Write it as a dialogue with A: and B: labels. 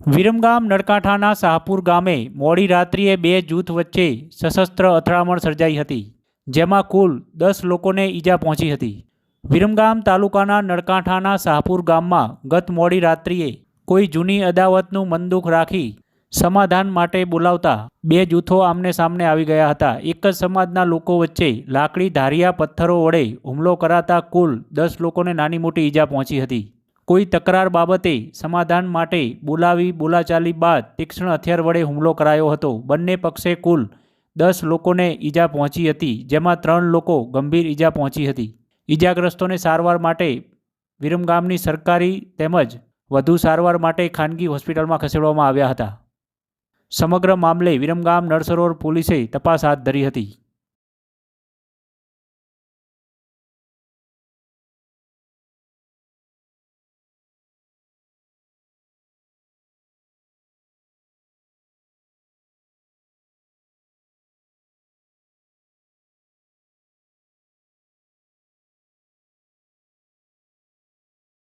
A: વિરમગામ નળકાંઠાના શાહપુર ગામે મોડી રાત્રિએ બે જૂથ વચ્ચે સશસ્ત્ર અથડામણ સર્જાઈ હતી, જેમાં કુલ દસ લોકોને ઈજા પહોંચી હતી. વિરમગામ તાલુકાના નળકાંઠાના શાહપુર ગામમાં ગત મોડી રાત્રિએ કોઈ જૂની અદાવતનું મનદુખ રાખી સમાધાન માટે બોલાવતા બે જૂથો આમને સામને આવી ગયા હતા. એક જ સમાજના લોકો વચ્ચે લાકડી, ધારિયા, પથ્થરો વડે હુમલો કરાતા કુલ દસ લોકોને નાની મોટી ઈજા પહોંચી હતી. કોઈ તકરાર બાબતે સમાધાન માટે બોલાવી બોલાચાલી બાદ તીક્ષ્ણ હથિયાર વડે હુમલો કરાયો હતો. બંને પક્ષે કુલ દસ લોકોને ઈજા પહોંચી હતી, જેમાં ત્રણ લોકો ગંભીર ઈજા પહોંચી હતી. ઈજાગ્રસ્તોને સારવાર માટે વિરમગામની સરકારી તેમજ વધુ સારવાર માટે ખાનગી હોસ્પિટલમાં ખસેડવામાં આવ્યા હતા. સમગ્ર મામલે વિરમગામ નળસરોવર પોલીસે તપાસ હાથ ધરી હતી.